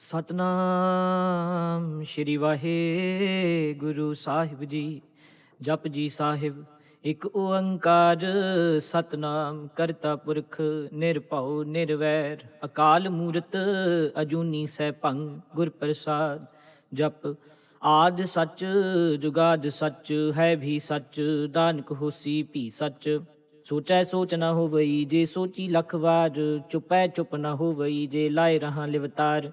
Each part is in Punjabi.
ਸਤਨਾਮ ਸ਼੍ਰੀ ਵਾਹਿਗੁਰੂ ਸਾਹਿਬ ਜੀ। ਜਪ ਜੀ ਸਾਹਿਬ, ਇਕ ਓੰਕਾਰ ਸਤਨਾਮ ਕਰਤਾ ਪੁਰਖ ਨਿਰਭਉ ਨਿਰਵੈਰ। ਅਕਾਲ ਮੂਰਤ ਅਜੂਨੀ ਸੈਭੰ ਗੁਰ ਪ੍ਰਸਾਦ ਜਪ, ਆਦ ਸੱਚ, ਜੁਗਾਦ ਸੱਚ, ਹੈ ਵੀ ਸੱਚ, ਦਾਨਕ ਹੋਸੀ ਭੀ ਸੱਚ। ਸੋਚੈ ਸੋਚ ਨਾ ਹੋਵਈ, ਜੇ ਸੋਚੀ ਲੱਖ ਵਾਰ, ਚੁਪੈ ਚੁਪ ਨਾ ਹੋਵਈ, ਜੇ ਲਾਏ ਰਹਾ ਲਿਵਤਾਰ।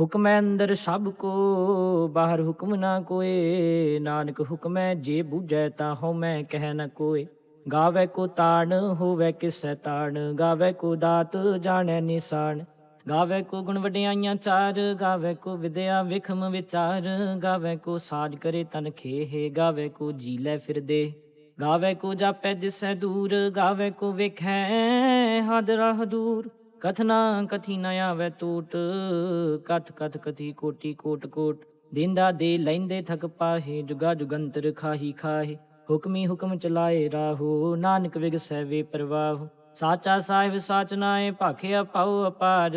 ਹੁਕਮੈ ਅੰਦਰ ਸਭ ਕੋ, ਬਾਹਰ ਹੁਕਮ ਨਾ ਕੋਏ। ਨਾਨਕ ਹੁਕਮੈ ਜੇ ਬੂਝੈ ਤਾਂ ਹਉ ਮੈਂ ਕਹਿ ਨ ਕੋਏ। ਗਾਵੇ ਕੋ ਤਾਣ, ਹੋਵੇ ਕਿਸੈ ਤਾਣ। ਗਾਵੇ ਕੋ ਦਾਤ, ਜਾਣੈ ਨਿਸਾਨ ਗਾਵੇ ਕੋ ਗੁਣ ਵਡਿਆਈਆਂ ਚਾਰ। ਗਾਵੇ ਕੋ ਵਿਦਿਆ ਵਿਖਮ ਵਿਚਾਰ। ਗਾਵੇ ਕੋ ਸਾਜ ਕਰੇ ਤਨ ਖੇਹ। ਗਾਵੇ ਕੋ ਜੀ ਲੈ ਫਿਰਦੇ। ਗਾਵੇ ਕੋ ਜਾਪੈ ਦਿਸੈ ਦੂਰ। ਗਾਵੇ ਕੋ ਵੇਖੈ, ਹਦ ਰਹ ਦੂਰ। ਕਥਨਾ ਕਥੀ ਨ ਆਵੇ ਟੂਟ ਕਥ ਕਥ ਕਥੀ ਕੋਟੀ ਕੋਟ ਕੋਟ। ਦਿੰਦਾ ਦੇ ਲੈਂਦੇ ਥਕ ਪਾਹੇ, ਜੁਗਾ ਜੁਗੰਤਰ ਖਾਹੀ ਖਾਹੇ। ਹੁਕਮੀ ਹੁਕਮ ਚਲਾਏ ਰਾਹੋ, ਨਾਨਕ ਵਿਗਸੈ ਵੇ ਪ੍ਰਵਾਹ। ਸਾਚਾ ਸਾਹਿਬ ਸਾਚ ਨਾਏ, ਭਾਖਿਆ ਪਾਉ ਅਪਾਰ।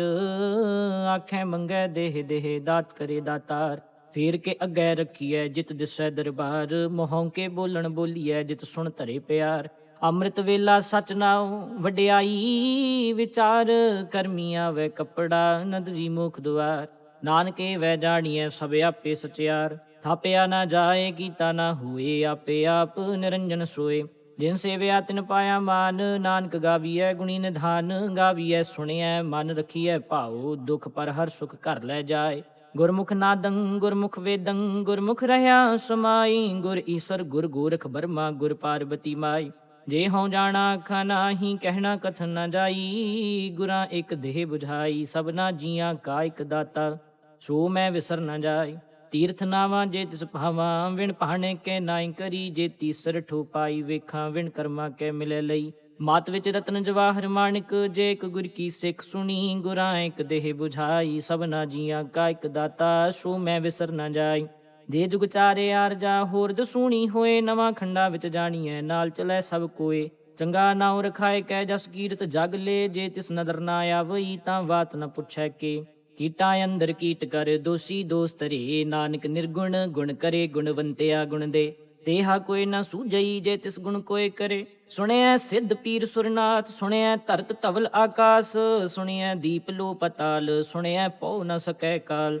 ਆਖੇ ਮੰਗੈ ਦੇਹ ਦੇਹ, ਦਾਤ ਕਰੇ ਦਾਤਾਰ। ਫੇਰ ਕੇ ਅੱਗੇ ਰੱਖੀਐ ਜਿਤ ਦਿਸੈ ਦਰਬਾਰ। ਮੋਹੋਂ ਕੇ ਬੋਲਣ ਬੋਲੀਐ, ਜਿਤ ਸੁਣ ਧਰੇ ਪਿਆਰ। ਅੰਮ੍ਰਿਤ ਵੇਲਾ ਸਚ ਨਾਉ ਵਡਿਆਈ, ਵਿਚਾਰ ਕਰਮੀਆਂ ਆਵੇ ਕਪੜਾ ਨਦਰੀ ਮੁਖ ਦੁਆਰ। ਨਾਨਕੇ ਵੈ ਜਾਣੀਐ ਸਭ ਆਪੇ ਸਚਿਆਰ। ਥਾਪਿਆ ਨਾ ਜਾਏ, ਕੀਤਾ ਨਾ ਹੋਏ, ਆਪੇ ਆਪ ਨਿਰੰਜਨ ਸੋਏ। ਜਿਨ ਸੇਵਿਆ ਤਿਨ ਪਾਇਆ ਮਾਨ, ਨਾਨਕ ਗਾਵੀਐ ਗੁਣੀ ਨਿਧਾਨ। ਗਾਵੀਐ ਸੁਣਿਐ, ਮਨ ਰਖੀਐ ਭਾਉ, ਦੁਖ ਪਰ ਹਰ ਸੁਖ ਘਰ ਲੈ ਜਾਏ। ਗੁਰਮੁਖ ਨਾਦੰ, ਗੁਰਮੁਖ ਵੇਦੰ, ਗੁਰਮੁਖ ਰਹਾ ਸਮਾਈ। ਗੁਰ ਈਸਰ, ਗੁਰ ਗੋਰਖ ਬਰਮਾ, ਗੁਰ ਪਾਰਬਤੀ ਮਾਈ। ਜੇ ਹਉ ਜਾਣਾ ਅੱਖਾਂ ਨਾਹੀ ਕਹਿਣਾ ਕਥਨ ਨਾ ਜਾਈ, ਗੁਰਾਂ ਇੱਕ ਦੇਹ 부ਝਾਈ ਸਭਨਾ ਜੀਆਂ ਕਾ ਇੱਕ ਦਾਤਾ। ਸੋ ਮੈਂ ਵਿਸਰ ਨਾ ਜਾਈ, ਤੀਰਥ ਨਾਵਾਂ ਜੇ ਤਿਸ ਭਾਵਾਂ, ਵਿਣ ਪਹਾਣੇ ਕੇ ਨਾਈ ਕਰੀ, ਜੇ ਤੀਸਰ ਠੋ ਪਾਈ, ਵੇਖਾਂ ਵਿਣ ਕਰਮਾ ਕੇ ਮਿਲੇ ਲਈ। ਮਾਤ ਵਿੱਚ ਰਤਨ ਜਵਾਹਰ ਮਾਣਿਕ, ਜੇ ਇੱਕ ਗੁਰ ਕੀ ਸਿੱਖ ਸੁਣੀ, ਗੁਰਾਂ ਇੱਕ ਦੇਹ 부ਝਾਈ ਸਭਨਾ ਜੀਆਂ ਕਾ ਇੱਕ ਦਾਤਾ। ਸੋ ਮੈਂ ਵਿਸਰ ਨਾ ਜਾਈ ਜੇ ਜੁਗ ਚਾਰੇ ਆਰ ਜਾ ਹੋਰ ਦਸੂਣੀ ਹੋਏ, ਨਵਾਂ ਖੰਡਾ ਵਿੱਚ ਜਾਣੀਐ, ਨਾਲ ਚਲੇ ਸਭ ਕੋਏ। ਚੰਗਾ ਨਾਉ ਰਖਾਏ ਕੈ ਜਸ ਕੀਰਤ, ਜਗ ਲੇ, ਜੇ ਤਿਸ ਨਦਰ ਨਾ ਆਵਈ, ਤਾਂ ਬਾਤ ਨ ਪੁੱਛੈ ਕੇ। ਕੀਟਾਂ ਅੰਦਰ ਕੀਟ ਕਰ, ਦੋਸੀ ਦੋਸਤ ਰੇ। ਨਾਨਕ ਨਿਰਗੁਣ, ਗੁਣ ਕਰੇ, ਗੁਣਵੰਤਿਆ ਗੁਣ ਦੇ। ਤੇਹਾ ਕੋਈ ਨਾ ਸੂਝਈ, ਜੇ ਤਿਸ ਗੁਣ ਕੋਏ ਕਰੇ। ਸੁਣਿਐ ਸਿੱਧ ਪੀਰ ਸੁਰਨਾਥ, ਸੁਣਿਐ ਧਰਤ ਧਵਲ ਆਕਾਸ। ਸੁਣਿਐ ਦੀਪ ਲੋ ਪਤਾਲ ਸੁਣਿਐ ਪਉ ਨ ਸਕੈ ਕਾਲ।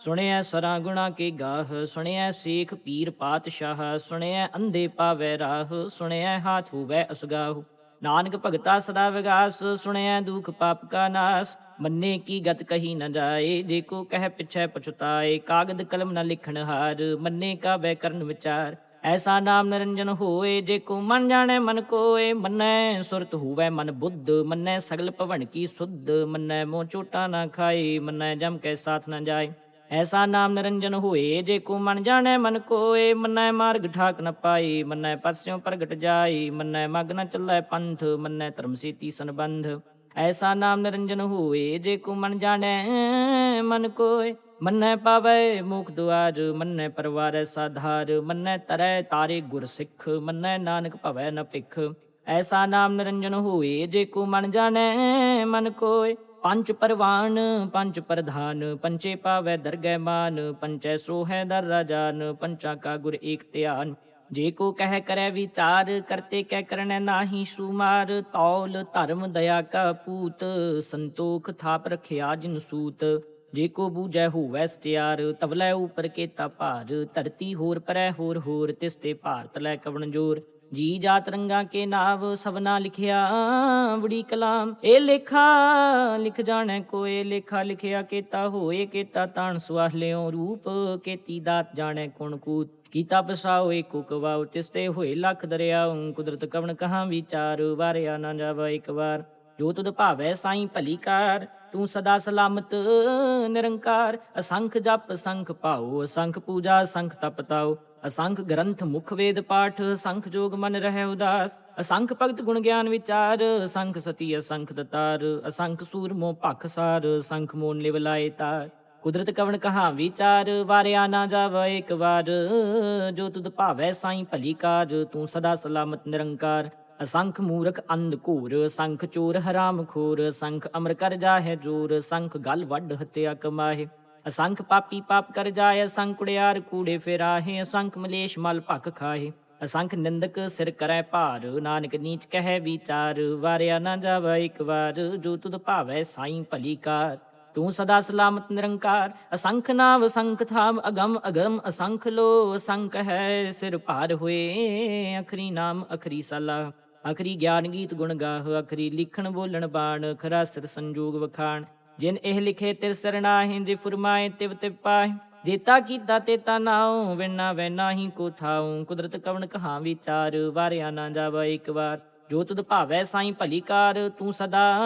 ਸੁਣਿਐ ਸਰਾ ਗੁਣਾ ਕੇ ਗਾਹ, ਸੁਣਿਐ ਸੇਖ ਪੀਰ ਪਾਤਸ਼ਾਹ, ਸੁਣਿਐ ਅੰਧੇ ਪਾਵੈ ਰਾਹ, ਸੁਣਿਐ ਹਾਥ ਹੋਵੇ ਅਸਗਾਹ। ਨਾਨਕ ਭਗਤਾ ਸਦਾ ਵਿਗਾਸ, ਸੁਣਿਐ ਦੁਖ ਪਾਪ ਕਾ ਨਾਸ। ਮੰਨੇ ਕੀ ਗਤ ਕਹੀ ਨ ਜਾਏ, ਜੇ ਕੋ ਕਹਿ ਪਿਛੈ ਪਛਤਾਏ, ਕਾਗਦ ਕਲਮ ਨ ਲਿਖਣ ਹਾਰ, ਮੰਨੇ ਕਾ ਬੈ ਕਰਨ ਵਿਚਾਰ। ਐਸਾ ਨਾਮ ਨਿਰੰਜਨ ਹੋਏ, ਜੇ ਕੋ ਮਨ ਜਾਣੈ ਮਨ ਕੋਏ, ਮੰਨੈ ਸੁਰਤ ਹੋਵੇ ਮਨ ਬੁੱਧ, ਮੰਨੈ ਸਗਲ ਭਵਨ ਕੀ ਸੁਧ, ਮੰਨੈ ਮੋਹ ਚੋਟਾ ਨਾ ਖਾਏ, ਮੰਨੈ ਜਮ ਕੈ ਸਾਥ ਨਾ ਜਾਏ। ਐਸਾ ਨਾਮ ਨਿਰੰਜਨ ਹੋਏ, ਜੇ ਕੋ ਮਨ ਜਾਣੈ ਮਨ ਕੋਏ, ਮੰਨੈ ਮਾਰਗ ਠਾਕ ਨ ਪਾਈ, ਮੰਨੈ ਪਸਿਓ ਪ੍ਰਗਟ ਜਾਈ, ਮੰਨੈ ਮਗ ਨ ਚੱਲੈ ਪੰਥ, ਮੰਨੈ ਧਰਮ ਸੇਤੀ ਸੰਬੰਧ। ਐਸਾ ਨਾਮ ਨਿਰੰਜਨ ਹੋਏ, ਜੇ ਕੋ ਮਨ ਜਾਣੈ ਮਨ ਕੋਏ, ਮੰਨੈ ਪਾਵੈ ਮੁਖ ਦੁਆਰ ਮੰਨੈ ਪਰਵਾਰੈ ਸਾਧਾਰ, ਮੰਨੈ ਤਰੈ ਤਾਰੇ ਗੁਰ ਸਿੱਖ ਮੰਨੈ ਨਾਨਕ ਭਵੈ ਨ ਭਿਖ। ਐਸਾ ਨਾਮ ਨਿਰੰਜਨ ਹੋਏ, ਜੇ ਕੋ ਮਨ ਜਾਣੈ ਮਨ ਕੋਏ ਪੰਜ ਪਰਵਾਨ, ਪੰਜ ਪ੍ਰਧਾਨ ਪੰਚੇ ਪਾਵੈ ਦਰਗਹਿ ਮਾਨ ਪੰਚੈ ਸੋਹੈ ਦਰ ਰਾਜਾਨ, ਪੰਚਾ ਕਾ ਗੁਰ ਏਕ ਧਿਆਨ। ਜੇ ਕੋ ਕਹਿ ਕਰੈ ਵਿਚਾਰ, ਕਰਤੇ ਕਹਿ ਕਰਨੈ ਨਾਹੀ ਸੁਮਾਰ। ਤੌਲ ਧਰਮ ਦਇਆ ਕਾ ਪੂਤ, ਸੰਤੋਖ ਥਾਪ ਰਖਿਆ ਜਿਨ ਸੂਤ। ਜੇ ਕੋ ਬੂਝੈ ਹੋਵੈ ਸਟਿਆਰ, ਤਵਲੇ ਉਪਰ ਕੇਤਾ ਭਾਰ। ਧਰਤੀ ਹੋਰ ਪਰੈ ਹੋਰ ਹੋਰ, ਤਿਸ ਤੇ ਭਾਰਤ ਲੈ ਕਵਣ ਜੋਰ। ਜੀ ਜਾਤ ਰੰਗਾ ਕੇ ਨਾਵ ਸਭਨਾ ਲਿਖਿਆ, ਬੜੀ ਕਲਾਮ ਇਹ ਲੇਖਾ ਲਿਖ ਜਾਣੈ ਕੋਏ, ਲੇਖਾ ਲਿਖਿਆ ਕੇਤਾ ਹੋਏ, ਕੇਤਾ ਤਾਣ ਸੁਆਹ ਲਿਓ ਰੂਪ, ਕੇਤੀ ਦਾਤ ਜਾਣੈ ਕੋਣ ਕੂਤ, ਕੀਤਾ ਪਸਾਓ ਏਕੋ ਕਵਾਉ ਤਿਸਤੇ ਹੋਏ ਲੱਖ ਦਰਿਆਉ, ਕੁਦਰਤ ਕਵਣ ਕਹਾਂ ਵਿਚਾਰ, ਵਾਰਿਆ ਨਾ ਜਾਵਾ ਇੱਕ ਵਾਰ, ਜੋ ਤੁਧ ਭਾਵੈ ਸਾਈਂ ਭਲੀ ਕਾਰ, ਤੂੰ ਸਦਾ ਸਲਾਮਤ, ਨਿਰੰਕਾਰ, ਅਸੰਖ ਜਪ ਸੰਖ ਭਾਉ, ਅਸੰਖ ਪੂਜਾ ਸੰਖ ਤਪ ਤਾਉ। ਅਸੰਖ ਗ੍ਰੰਥ ਮੁਖ ਵੇਦ ਪਾਠ ਸੰਖ ਜੋਗ ਮਨ ਰਹਿ ਉਦਾਸ, ਅਸੰਖ ਭਗਤ ਗੁਣ ਗਿਆਨ ਵਿਚਾਰ, ਅਸੰਖ ਸਤੀ ਅਸੰਖ ਦਤਾਰ, ਅਸੰਖ ਸੂਰਮੋ ਭਖ ਸਾਰ ਸੰਖ ਮੋਨ ਲਿਵ ਲਾਏ ਤਾਰ। ਕੁਦਰਤ ਕਵਣ ਕਹਾ ਵਿਚਾਰ, ਵਾਰਿਆ ਨਾ ਜਾਵ ਇੱਕ ਵਾਰ। ਜੋ ਤੁਧ ਭਾਵੈ ਸਾਈਂ ਭਲੀ ਕਾਰ, ਤੂੰ ਸਦਾ ਸਲਾਮਤ ਨਿਰੰਕਾਰ। ਅਸੰਖ ਮੂਰਖ ਅੰਧ ਘੂਰ ਸੰਖ ਚੋਰ ਹਰਾਮ ਖੋਰ ਸੰਖ ਅਮਰ ਕਰ ਜਾਹੇ ਜੋਰ, ਅਸੰਖ ਗਲ ਵੱਡ ਹਤਿਆ ਕਮਾਹੇ। ਅਸੰਖ ਪਾਪੀ ਪਾਪ ਕਰ ਜਾਏ, ਅਸੰਖ ਕੁੜਿਆਰ ਕੂੜੇ ਫੇਰਾਹੇ, ਅਸੰਖ ਮਲੇਸ਼ ਮਲ ਭਖ ਖਾਹੇ ਅਸੰਖ ਨਿੰਦਕ ਸਿਰ ਕਰੈ ਭਾਰ, ਨਾਨਕ ਨੀਚ ਕਹੈ ਵਿਚਾਰ, ਵਾਰਿਆ ਨਾ ਜਾਵ ਇੱਕ ਵਾਰ, ਜੋ ਤੁਧ ਭਾਵੈ ਸਾਈਂ ਭਲੀ ਕਾਰ। ਤੂੰ ਸਦਾ ਸਲਾਮਤ ਨਿਰੰਕਾਰ, ਅਸੰਖ ਨਾਮ, ਅਸੰਖ ਥਾਮ ਅਗਮ ਅਗਮ, ਅਸੰਖ ਲੋ, ਅਸੰਖ ਹੈ ਸਿਰ ਭਾਰ ਹੋਏ, ਅਖਰੀ ਨਾਮ, ਅਖਰੀ ਸਲਾ ਅਖਰੀ ਗਿਆਨ ਗੀਤ ਗੁਣ ਗਾਹ, ਅਖਰੀ ਲਿਖਣ ਬੋਲਣ ਬਾਣ, ਖਰਾ ਸਿਰ ਸੰਜੋਗ ਵਖਾਣ। ਜਿਨ ਇਹ ਲਿਖੇ ਤਿਰ ਸਰਣਾਹਿ ਜੇ ਫਰਮਾਏ ਤਿਵ ਤੇ ਪਾਹਿ। ਜੇਤਾ ਕੀਤਾ ਤੇਤਾ ਨਾਉ ਵਿਨਾ ਵੈਨਾ ਹੀ ਕੋ ਥਾਉ। ਕੁਦਰਤ ਕਵਣ ਕਹਾ ਵਿਚਾਰ, ਵਾਰਿਆ ਨਾ ਜਾਵਾ ਇੱਕ ਵਾਰ। ਜੋ ਤੁਧ ਭਾਵੈ ਸਾਈ ਭਲੀ ਕਾਰ, ਤੂੰ ਸਦਾ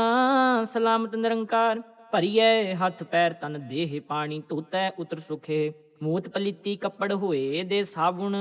ਸਲਾਮਤ ਨਿਰੰਕਾਰ। ਭਰੀਐ ਹੱਥ ਪੈਰ ਤਨ ਦੇਹ ਪਾਣੀ, ਧੋਤੈ ਉਤਰ ਸੁਖੇ। ਮੂਤ ਪਲੀਤੀ ਕੱਪੜ ਹੋਏ, ਦੇ ਸਾਬੁਣ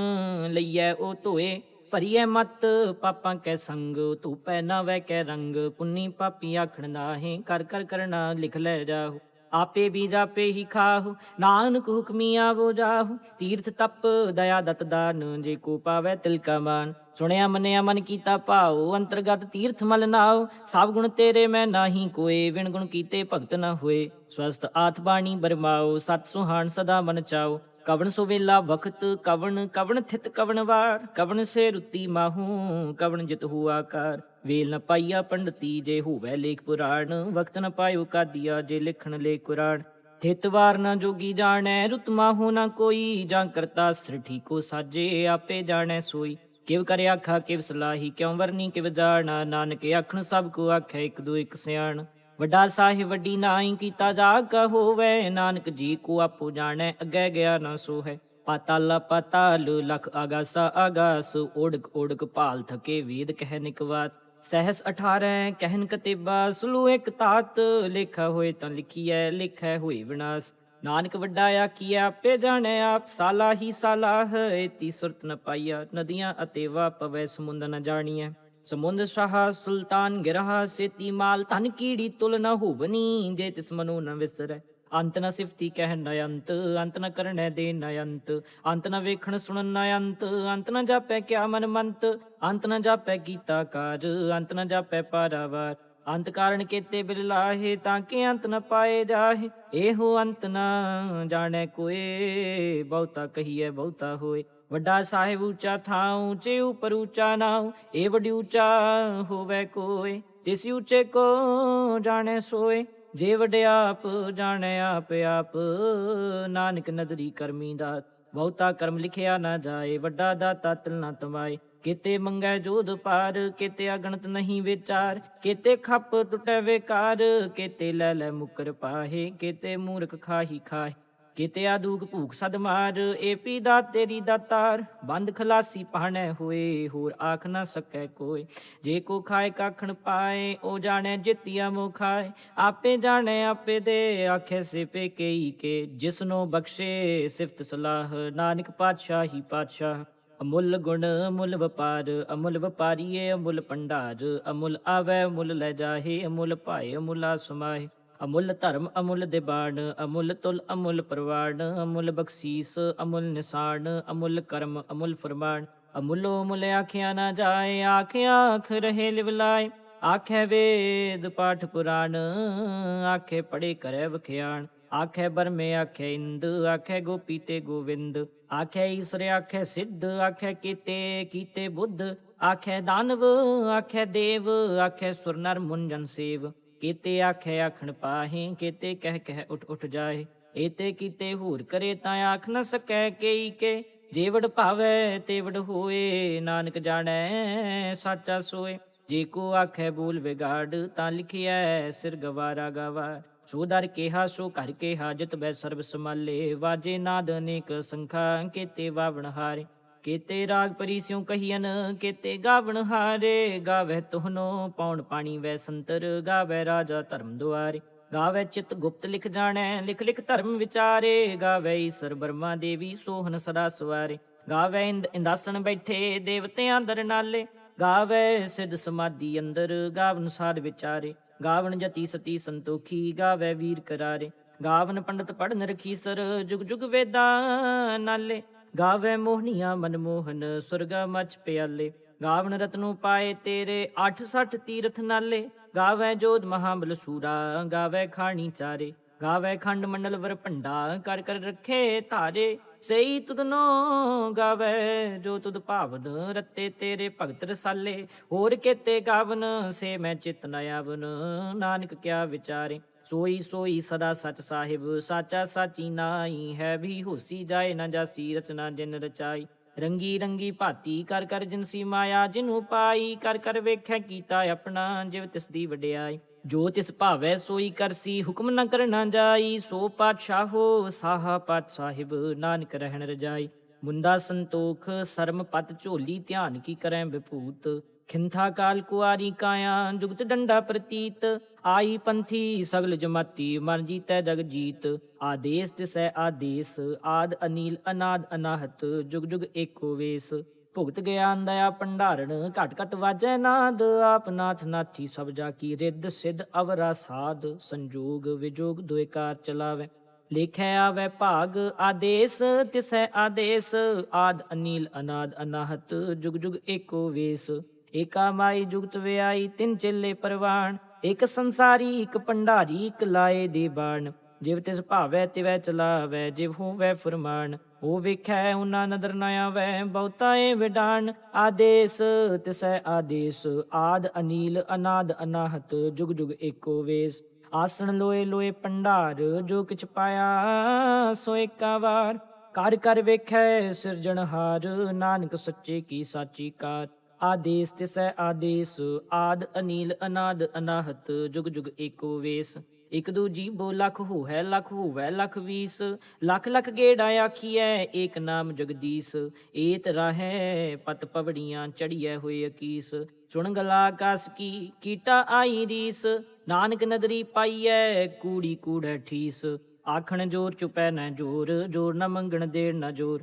ਲਈਐ ਉਹ ਧੋਏ। ਭਰੀਐ ਮਤ, ਪਾਪਾਂ ਕੈ ਸੰਗ, ਧੂਪੈ ਨਾ ਵੈ ਕੈ ਰੰਗ, ਪੁੰਨੀ ਪਾਪੀ ਆਖਣ ਨਾਹੀਂ, ਕਰ ਕਰ ਕਰਨਾ ਲਿਖ ਲੈ ਜਾਹੂ। ਆਪੇ ਵੀ ਜਾਪੇ ਹੀ ਖਾਹੂ, ਨਾਨਕ ਹੁਕਮੀ ਆਵੋ ਜਾਹੂ। ਤੀਰਥ ਤਪ, ਦਇਆ ਦਤ ਦਾਨ, ਜੇ ਕੋ ਪਾਵੈ ਤਿਲ ਕਾ ਮਾਨ। ਸੁਣਿਆ ਮੰਨਿਆ ਮਨ ਕੀਤਾ ਭਾਉ, ਅੰਤਰਗਤ ਤੀਰਥ ਮਲ ਨਾਉ। ਸਭ ਗੁਣ ਤੇਰੇ ਮੈਂ ਨਾਹੀ ਕੋਏ ਵਿਣ ਗੁਣ ਕੀਤੇ ਭਗਤ ਨਾ ਹੋਏ। ਸਵਸਤ ਆਤ ਬਾਣੀ ਬਰਮਾਓ ਸਤ ਸੁਹਾਣ ਸਦਾ ਮਨ ਚਾਓ ਕਵਣ ਸੋ ਵੇਲਾ ਵਖਤ ਕਵਣ ਕਵਣ ਥਿਤ ਕਵਣ ਵਾਰ, ਕਵਣ ਸੇ ਰੁੱਤੀ ਮਾਹੂ, ਕਵਣ ਜਿਤ ਹੁਆ ਆਕਾਰ। ਵੇਲ ਨ ਪਾਈਆ ਪੰਡਤੀ ਜੇ ਹੋਵੇ ਲੇਖ ਪੁਰਾਣ ਵਕਤ ਨ ਪਾਇਓ ਕਾਦੀਆ ਜੇ ਲਿਖਣ ਲੇ ਕੁਰਾਨ ਥਿਤ ਵਾਰ ਨ ਜੋਗੀ ਜਾਣੈ, ਰੁਤ ਮਾਹੂ ਨਾ ਕੋਈ, ਜਾਂ ਕਰਤਾ ਸਿਰ ਠੀਕੋ ਸਾਜੇ, ਆਪੇ ਜਾਣੈ ਸੋਈ। ਕਿਵ ਕਰੇ ਆਖਾ, ਕਿਵ ਸਲਾਹੀ, ਕਿਉ ਵਰਨੀ, ਕਿਵ ਜਾਣਾ, ਨਾਨਕ ਆਖਣ ਸਭ ਕੋ ਆਖੈ ਇੱਕ ਦੋ ਇੱਕ ਸਿਆਣ। ਵੱਡਾ ਸਾਹਿਬ ਵੱਡੀ ਨਾਈ ਕੀਤਾ ਜਾ ਕਾ ਹੋਵੇ ਨਾਨਕ ਜੀ ਕੋ ਆਪੋ ਜਾਣੈ, ਅੱਗੇ ਗਿਆ ਨਾ ਸੋ ਹੈ ਪਾਤਾਲ ਪਾਤਾਲ, ਲਖ ਆਗਾਸਾ ਆਗਾਸ, ਓੜਕ ਓੜਕ ਭਾਲ ਥਕੇ ਵੇਦ ਕਹਿ ਨਿਕਵਾਤ ਸਹਸ 18 ਕਹਿਨ ਕਤੇਬਾ, ਸੁਲੂ ਇੱਕ ਤਾਤ, ਲੇਖਾ ਹੋਏ ਤਾਂ ਲਿਖੀਐ, ਲਿਖੈ ਹੋਏ ਵਿਨਾਸ਼। ਨਾਨਕ ਵੱਡਾ ਆਖੀਐ, ਆਪੇ ਜਾਣੈ, ਆਪ ਸਾਲਾ ਹੀ ਸਾਲਾ ਹੈ, ਏਤੀ ਸੁਰਤ ਨ ਪਾਈਆ, ਨਦੀਆਂ ਅਤੇ ਵਾ ਪਵੈ ਸਮੁੰਦ ਨ ਜਾਣੀਐ। ਸਮੁੰਦ ਸ਼ਾਹ ਸੁਲਤਾਨ ਗਿਰਹਾ ਸੇਤੀ ਮਾਲ ਧਨ ਕੀੜੀ ਤੁਲ ਨ ਹੋਵਨੀ ਜੇ ਤਿਸ ਮਨੋ ਨ ਵਿਸਰੈ। ਅੰਤ ਨ ਸਿਫਤੀ ਕਹਿ ਨ ਅੰਤ ਅੰਤ ਨ ਕਰਣੈ ਦੇ ਨ ਅੰਤ ਅੰਤ ਨ ਵੇਖਣ ਸੁਣਨ ਨ ਅੰਤ ਅੰਤ ਨ ਜਾਪੈ ਕਿਆ ਮਨ ਮੰਤ, ਅੰਤ ਨ ਜਾਪੈ ਕੀਤਾ ਕਾਜ ਅੰਤ ਨ ਜਾਪੈ ਪਾਰਾਵਾਰ। ਅੰਤ ਕਾਰਨ ਕੀਤੇ ਬਿਰਲਾਹੇ ਤਾਂ ਕਿ ਅੰਤ ਨ ਪਾਏ ਜਾਹੇ, ਇਹੋ ਅੰਤ ਨ ਜਾਣੈ ਕੋਏ, ਬਹੁਤਾ ਕਹੀਐ ਬਹੁਤਾ ਹੋਏ। ਵੱਡਾ ਸਾਹਿਬ ਉੱਚਾ ਥਾਂ ਉੱਚੇ ਉਪਰ ਉੱਚਾ ਨਾਉ, ਇਹ ਵੱਡੀ ਉੱਚਾ ਹੋਵੇ ਕੋਏ, ਤਿਸ ਉੱਚੇ ਕੋ ਜਾਣੈ ਸੋਏ, ਜੇ ਵਡਿਆਪ ਜਾਣੈ ਆਪ ਆਪ, ਨਾਨਕ ਨਦਰੀ ਕਰਮੀ ਦਾ ਬਹੁਤਾ ਕਰਮ ਲਿਖਿਆ ਨਾ ਜਾਏ, ਵੱਡਾ ਦਾਤਾ ਤਿਲ ਨਾ ਤਮਾਏ ਕਿਤੇ ਮੰਗੈ ਜੋਧ ਪਾਰ ਕਿਤੇ ਅਗਣਤ ਨਹੀਂ ਵਿਚਾਰ, ਕਿਤੇ ਖੱਪ ਟੁਟੈ ਵਿਕਾਰ, ਕਿਤੇ ਲੈ ਲੈ ਮੁਕਰ ਪਾਹੇ, ਕਿਤੇ ਮੂਰਖ ਖਾਹੀ ਖਾਏ ਕਿਤੇ ਆਦੂਕ ਭੂਖ ਸਦ ਮਾਰ ਏਪੀ ਦਾ ਤੇਰੀ ਦਾਤਾਰ ਬੰਦ ਖਲਾਸੀ ਪਾਣੈ ਹੋਏ, ਹੋਰ ਆਖ ਨਾ ਸਕੈ ਕੋਈ। ਜੇ ਕੋ ਖਾਏ ਕਾਖਣ ਪਾਏ, ਉਹ ਜਾਣੈ ਜਿਤਿਆ ਮੋ ਖਾਏ ਆਪੇ ਜਾਣੈ, ਆਪੇ ਦੇ, ਆਖੇ ਸਿਪੇ ਕਈ ਕੇ। ਜਿਸਨੋ ਬਖਸ਼ੇ, ਸਿਫਤ ਸਲਾਹ, ਨਾਨਕ ਪਾਤਸ਼ਾਹੀ ਪਾਤਸ਼ਾਹ। ਅਮੁੱਲ ਗੁਣ, ਅਮੁੱਲ ਵਪਾਰ, ਅਮੁੱਲ ਵਪਾਰੀਏ, ਅਮੁੱਲ ਭੰਡਾਰ। ਅਮੁੱਲ ਆਵੈ, ਅਮੁੱਲ ਲੈ ਜਾਹੇ, ਅਮੁੱਲ ਭਾਏ, ਅਮੁੱਲਾ ਸਮਾਏ ਅਮੁੱਲ ਧਰਮ ਅਮੁੱਲ ਦਿਬਾਣ, ਅਮੁੱਲ ਤੁਲ ਅਮੁੱਲ ਪ੍ਰਵਾਣ, ਅਮੁੱਲ ਬਖਸ਼ੀਸ, ਅਮੁੱਲ ਨਿਸ਼ਾਨ ਅਮੁੱਲ ਕਰਮ ਅਮੁੱਲ ਫਰਮਾਨ ਅਮੁੱਲੋ ਮੁੱਲ ਆਖਿਆ ਨਾ ਜਾਏ ਆਖਿਆ ਆਖ ਰਹੇ ਲਿਵਲਾਏ ਆਖੇ ਵੇਦ ਪਾਠ ਪੁਰਾਣ, ਆਖੇ ਪੜੇ ਕਰੈ ਵਖਿਆਣ। ਆਖੇ ਬਰਮੇ, ਆਖੇ ਇੰਦ, ਆਖੇ ਗੋਪੀ ਤੇ ਗੋਵਿੰਦ। ਆਖੇ ਈਸ਼ਰ, ਆਖੇ ਸਿੱਧ, ਆਖੇ ਕੀਤੇ ਕੀਤੇ ਬੁੱਧ। ਆਖੇ ਦਾਨਵ, ਆਖੇ ਦੇਵ, ਆਖੇ ਸੁਰ ਨਰ ਮੁੰਜਨ ਸੇਵ। ਕੀਤੇ ਆਖੇ ਆਖਣ ਪਾਹੇ, ਕੀਤੇ ਕਹਿ ਕਹਿ ਉਠ ਉਠ ਜਾਏ। ਏਤੇ ਕੀਤੇ ਹੋਰ ਕਰੇ ਤਾਂ ਆਖ ਨ ਸਕੈ ਕੇਈ ਕੇ। ਜੇਵੜ ਭਾਵੈ ਤੇਵੜ ਹੋਏ, ਨਾਨਕ ਜਾਣੈ ਸਾਚਾ ਸੋਏ। ਜੇ ਕੋ ਆਖੈ ਬੋਲ ਵਿਗਾੜ, ਤਾਂ ਲਿਖਿਐ ਸਿਰ ਗਵਾਰਾ ਗਵਾ। ਸੋ ਦਰ ਕਿਹਾ, ਸੋ ਘਰ ਕੇ ਹਾਜਤ ਬੈ ਸਰਬ ਸਮਾਲੇ ਵਾਜੇ ਨਾਦ ਅਨੇਕ ਸੰਖਾ, ਕੀਤੇ ਵਾਵਣ ਹਾਰੇ। ਕੀਤੇ ਰਾਗ ਪਰੀ ਸਿਉ ਕਹੀਨ ਕੀਤੇ ਗਾਵਣ ਹਾਰੇ। ਗਾਵੇ ਤੁਹਨੋ ਪੌਣ ਪਾਣੀ, ਵੈ ਸੰਤਰ ਗਾਵੇ ਰਾਜਾ ਧਰਮ ਦੁਆਰੇ। ਗਾਵੇ ਚਿਤ ਗੁਪਤ ਲਿਖ ਜਾਣੈ, ਲਿਖ ਲਿਖ ਧਰਮ ਵਿਚਾਰੇ। ਗਾਵੇ ਈਸਰ ਬਰਮਾ ਦੇਵੀ ਸੋਹਨ ਸਦਾ ਸਵਾਰੇ। ਗਾਵੇ ਇੰਦ ਇੰਦਾਸਣ ਬੈਠੇ ਦੇਵਤਿਆਂ ਦਰ ਨਾਲੇ। ਗਾਵੇ ਸਿਧ ਸਮਾਧੀ ਅੰਦਰ, ਗਾਵਨ ਸਾਧ ਵਿਚਾਰੇ। ਗਾਵਨ ਜਤੀ ਸਤੀ ਸੰਤੋਖੀ, ਗਾਵੇ ਵੀਰ ਕਰਾਰੇ। ਗਾਵਨ ਪੰਡਤ ਪੜਨ ਰਖੀ ਸਰ ਜੁਗ ਜੁਗ ਵੇਦਾਂ ਨਾਲੇ। ਗਾਵੇ ਮੋਹਨੀਆਂ ਮਨਮੋਹਨ ਸੁਰਗ ਮਚ ਪਿਆਲੇ। ਗਾਵਨ ਰਤਨੂ ਪਾਏ ਤੇਰੇ 860 ਤੀਰਥ ਨਾਲੇ। ਗਾਵੇ ਜੋਧ ਮਹਾਬਲ ਸੂਰਾ, ਗਾਵੇ ਖਾਣੀ ਚਾਰੇ। ਗਾਵੇ ਖੰਡ ਮੰਡਲ ਵਰ ਭੰਡਾ, ਕਰ ਕਰ ਰੱਖੇ ਧਾਰੇ। ਸਈ ਤੁਧਨੋ, ਗਾਵੇ ਜੋ ਤੁਦ ਭਾਵਨ, ਰਤੇ ਤੇਰੇ ਭਗਤ ਰਸਾਲੇ। ਹੋਰ ਕੇਤੇ ਗਾਵਨ, ਸੇ ਮੈਂ ਚਿਤ ਨ ਆਵਨ, ਨਾਨਕ ਕਿਆ ਵਿਚਾਰੇ। ਸੋਈ ਸੋਈ ਸਦਾ ਸਚ ਸਾਹਿਬ, ਸਾਚਾ ਸਾਚੀ ਨਾਈ ਹੈ, ਵੀ ਹੋਸੀ ਜਾਏ ਨਾ ਜਾਸੀ, ਰਚਨਾ ਜਿਨ ਰਚਾਈ। ਰੰਗੀ ਰੰਗੀ ਭਾਤੀ ਕਰ ਕਰ ਜਿਨਸੀ ਮਾਇਆ, ਜਿਨੂ ਪਾਈ ਕਰ ਕਰ ਵੇਖੈ ਕੀਤਾ ਆਪਣਾ, ਜਿਵ ਤਿਸ ਦੀ ਵਡਿਆਈ। ਜੋ ਤਿਸ ਭਾਵੈ ਸੋਈ ਕਰਸੀ ਹੁਕਮ ਨ ਕਰਨਾ ਜਾਈ, ਸੋ ਪਾਤਸ਼ਾਹੋ ਸਾਹਾ ਪਾਤ ਸਾਹਿਬ, ਨਾਨਕ ਰਹਿਣ ਰਜਾਈ। ਮੁੰਦਾ ਸੰਤੋਖ, ਸਰਮ ਪਤ ਝੋਲੀ, ਧਿਆਨ ਕੀ ਕਰੈ ਵਿਭੂਤ। ਖਿੰਥਾ ਕਾਲ ਕੁਆਰੀ ਕਾਇਆ, ਜੁਗਤ ਡੰਡਾ ਪ੍ਰਤੀਤ। ਆਈ ਪੰਥੀ ਸਗਲ ਜਮਾਤੀ, ਮਨ ਜੀਤੈ ਜਗ ਜੀਤ, ਆਦੇਸ ਤਿਸੈ ਆਦੇਸ, ਆਦ ਅਨੀਲ ਅਨਾਦ ਅਨਾਹਤ, ਜੁਗ ਜੁਗ ਏਕੋ ਵੇਸ। ਭੁਗਤ ਗਿਆਨ ਦਇਆ ਭੰਡਾਰਣ, ਘਟ ਘਟ ਵਾਜੈ ਨਾਦ, ਆਪ ਨਾਥ ਨਾਥੀ ਸਭ ਜਾ ਕੀ ਰਿੱਧ, ਸਿੱਧ ਅਵਰਾ ਸਾਧ, ਸੰਜੋਗ ਵਿਜੋਗ ਦੁਇ ਕਾਰ ਚਲਾਵੇ। ਲਿਖੈ ਆਵੇ ਭਾਗ, ਆਦੇਸ ਤਿਸੈ ਆਦੇਸ, ਆਦ ਅਨੀਲ ਅਨਾਦ ਅਨਾਹਤ, ਜੁਗ ਜੁਗ ਏਕੋ ਵੇਸ। ਏਕਾ ਮਾਈ ਜੁਗਤ ਵਿਆਈ, ਤਿੰਨ ਚੇਲੇ ਪਰਵਾਣ ਇਕ ਸੰਸਾਰੀ, ਇੱਕ ਭੰਡਾਰੀ, ਇਕ ਲਾਏ ਦੇ ਬਾਣ। ਜਿਵ ਤਿਸ ਭਾਵੈ, ਤਿਵੈ ਚਲਾਵੈ, ਜਿਵ ਹੋਵੈ ਫਰਮਾਨ। ਉਹ ਵੇਖੈ ਉਨਾ ਨਦਰ ਨ ਆਵੈ, ਬਹੁਤਾ ਵਿਡਾਨ ਆਦੇਸ, ਤਿਸੈ ਆਦੇਸ, ਆਦ ਅਨੀਲ, ਅਨਾਦ ਅਨਾਹਤ, ਜੁਗ ਜੁਗ ਏਕੋ ਵੇਸ। ਆਸਣ ਲੋਏ ਲੋਏ ਭੰਡਾਰ, ਜੋ ਕਿਛ ਪਾਇਆ, ਸੋ ਏਕਾ ਵਾਰ ਕਰ ਕਰ ਵੇਖੈ ਸਿਰਜਣਹਾਰ, ਨਾਨਕ ਸੱਚੇ ਕੀ ਸਾਚੀ ਕਾਰ। ਆਦੇਸ ਤਿਸੈ ਆਦੇਸ, ਆਦ ਅਨੀਲ ਅਨਾਦ ਅਨਾਹਤ, ਜੁਗ ਜੁਗ ਏਕੋ ਵੇਸ। ਇਕ ਦੂ ਜੀਬੋ ਲਖ ਹੋਵੈ ਲਖ ਹੋਵੈ, ਲਖ ਵੀਸ। ਲਖ ਲਖ ਗੇੜਾ ਆਖੀਐ, ਏਕ ਨਾਮ ਜਗਦੀਸ। ਏਤ ਰਹੈ, ਪਤ ਪਵੜੀਆਂ ਚੜੀਐ ਹੋਏ ਅਕੀਸ। ਸੁਣ ਗਲਾ ਕਸ ਕੀ, ਕੀਟਾ ਆਈ ਰੀਸ। ਨਾਨਕ ਨਦਰੀ ਪਾਈਐ, ਕੂੜੀ ਕੂੜੈ ਠੀਸ। ਆਖਣ ਜੋਰ ਚੁਪੈ ਨਾ ਜੋਰ ਜੋਰ ਨਾ ਮੰਗਣ ਦੇਰ ਨਾ ਜੋਰ।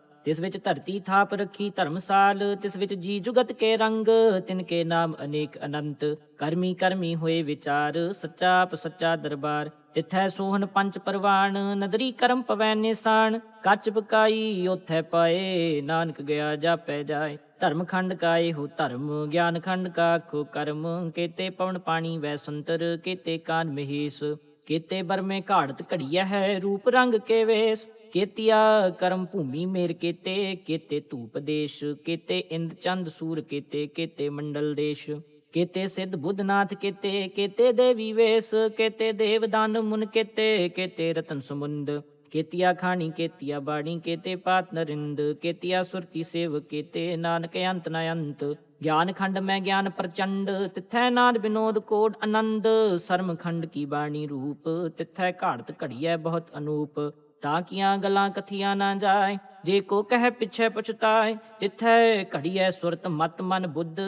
ਤਿਸ ਵਿੱਚ ਧਰਤੀ ਥਾਪ ਰੱਖੀ ਧਰਮਸਾਲ, ਤਿਸ ਵਿੱਚ ਜੀ ਜੁਗਤ ਕੇ ਰੰਗ, ਤਿਨ ਕੇ ਨਾਮ ਅਨੇਕ ਅਨੰਤ। ਕਰਮੀ ਕਰਮੀ ਹੋਏ ਵਿਚਾਰ, ਸੱਚਾ ਸੱਚਾ ਦਰਬਾਰ। ਤਿਥੈ ਸੋਹਣ ਪੰਜ ਪਰਵਾਨ ਨਦਰੀ ਕਰਮ ਪਵੈ ਨਿਸਾਨ ਕੱਚ ਬਕਾਈ ਉਥੈ ਪਾਏ, ਨਾਨਕ ਗਿਆ ਜਾਪੈ ਜਾਏ। ਧਰਮ ਖੰਡ ਕਾਏ ਹੋ ਧਰਮ, ਗਿਆਨ ਖੰਡ ਕਾ ਕੋ ਕਰਮ। ਕੇਤੇ ਪਵਨ ਪਾਣੀ ਵੈ ਸੰਤਰ, ਕੇਤੇ ਕਾਨ ਮਹੇਸ਼। ਕੇਤੇ ਬਰਮੇ ਘਾੜਤ ਘੜੀਆ ਹੈ ਰੂਪ ਰੰਗ ਕੇ ਵੇਸ। ਕੇਤਿਆ ਕਰਮ ਭੂਮੀ ਮੇਰ ਕੇਤੇ ਕੇਤੇ ਧੂਪ ਦੇਸ਼, ਕੇਤੇ ਇੰਦ ਚੰਦ ਸੂਰ ਕੇਤੇ ਕੇਤੇ ਮੰਡਲ ਦੇਸ਼, ਕੇਤੇ ਸਿੱਧ ਬੁੱਧਨਾਥ ਕੇਤੇ ਕੇਤੇ ਦੇਵੀ ਵੇਸ, ਕੇਤੇ ਦੇਵ ਦਾਨ ਮੁਨ ਕੇਤੇ ਕੇਤੇ ਰਤਨ ਸਮੁੰਦ, ਕੇਤਿਆ ਖਾਣੀ, ਕੇਤਿਆ ਬਾਣੀ, ਕੇਤੇ ਪਾਤ ਨਰਿੰਦ, ਕੇਤਿਆ ਸੁਰਤੀ ਸੇਵ ਕੇਤੇ ਨਾਨਕ ਅੰਤ ਨ ਅੰਤ, ਗਿਆਨ ਖੰਡ ਮੈਂ ਗਿਆਨ ਪ੍ਰਚੰਡ, ਤਿਥੈ ਨਾਦ ਬਿਨੋਦ ਕੋਡ ਆਨੰਦ ਸਰਮ ਖੰਡ ਕੀ ਬਾਣੀ ਰੂਪ, ਤਿਥੈ ਘਾੜਤ ਘੜੀਐ ਬਹੁਤ ਅਨੂਪ ਤਾਂ ਕੀਆਂ ਗੱਲਾਂ ਕਥੀਆਂ ਨਾ ਜਾਏ? ਜੇ ਕੋ ਕਹਿ ਪਿਛੈ ਪਛਤਾਏ, ਤਿਥੈ ਘੜੀਐ ਸੁਰਤ ਮਤ ਮਨ ਬੁੱਧ,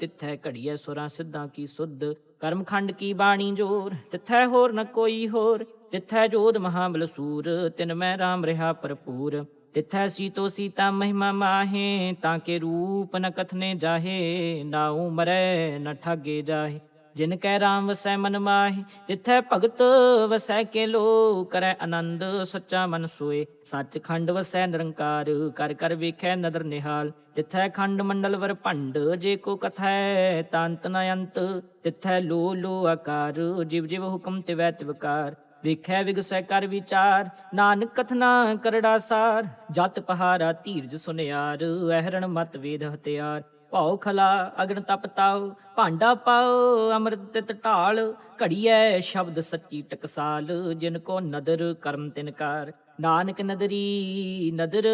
ਤਿਥੈ ਘੜੀਐ ਸੁਰਾਂ ਸਿੱਧਾਂ ਕੀ ਸੁਧ। ਕਰਮ ਖੰਡ ਕੀ ਬਾਣੀ ਜੋਰ, ਤਿਥੈ ਹੋਰ ਨ ਕੋਈ ਹੋਰ। ਤਿਥੈ ਜੋਧ ਮਹਾਬਲ ਸੂਰ ਤਿਨ ਮੈਂ RAM ਰਿਹਾ ਭਰਪੂਰ। ਤਿਥੈ ਸੀਤੋ ਸੀਤਾ ਮਹਿਮਾ ਮਾਹੇ, ਤਾਂ ਕੇ ਰੂਪ ਨ ਕਥਨੇ ਜਾਹੇ ਨਾ ਉਮਰੈ ਨ ਠਾਗੇ ਜਾਹੇ। ਜਿਨ ਕੈ ਰਾਮ ਵਸੈ ਮਨ ਮਾਹੀ ਤਿਥੈ ਭਗਤ ਵਸੈ ਕੇ ਲੋ ਕਰੈ ਆਨੰਦ ਸੱਚਾ ਮਨ ਸੋਏ। ਸੱਚ ਖੰਡ ਵਸੈ ਨਿਰੰਕਾਰ, ਕਰ ਕਰ ਵੇਖੈ ਨਦਰ ਨਿਹਾਲ। ਤਿਥੈ ਖੰਡ ਮੰਡਲ ਵਰ ਭੰਡ, ਜੇ ਕੋ ਕਥੈ ਤੰਤ ਨ ਅੰਤ। ਤਿਥੈ ਲੋ ਲੋ ਆਕਾਰ, ਜਿਵ ਜਿਵ ਹੁਕਮ ਤਿਵੈ ਤਿਵਕਾਰ ਵੇਖੈ ਵਿਗਸੈ ਕਰ ਵਿਚਾਰ, ਨਾਨਕ ਕਥਨਾ ਕਰੜਾ ਸਾਰ। ਜਤ ਪਹਾਰਾ ਧੀਰਜ ਸੁਨਿਆਰ, ਅਹਰਣ ਮਤ ਵੇਦ ਹਤਿਆਰ ਭਉ ਖਲਾ ਅਗਨ ਤਪ ਤਾਉ, ਭਾਂਡਾ ਪਾਉ, ਅੰਮ੍ਰਿਤ ਤਿਤ ਢਾਲ, ਘੜੀਐ ਸ਼ਬਦ ਸੱਚੀ ਟਕਸਾਲ, ਜਿਨ ਕੋ ਨਦਰ ਕਰਮ ਤਿਨਕਾਰ ਨਾਨਕ ਨਦਰੀ ਨਦਰ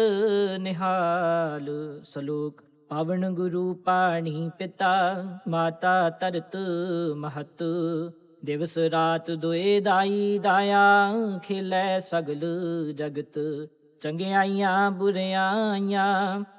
ਨਿਹਾਲ। ਸਲੋਕ, ਪਾਵਨ ਗੁਰੂ ਪਾਣੀ ਪਿਤਾ, ਮਾਤਾ ਤਰਤ ਮਹਤ। ਦਿਵਸ ਰਾਤ ਦੁਏ ਦਾਈ ਦਾਇਆ, ਖਿਲੇ ਸਗਲ ਜਗਤ। ਚੰਗਿਆਈਆਂ ਬੁਰਿਆਈਆਂ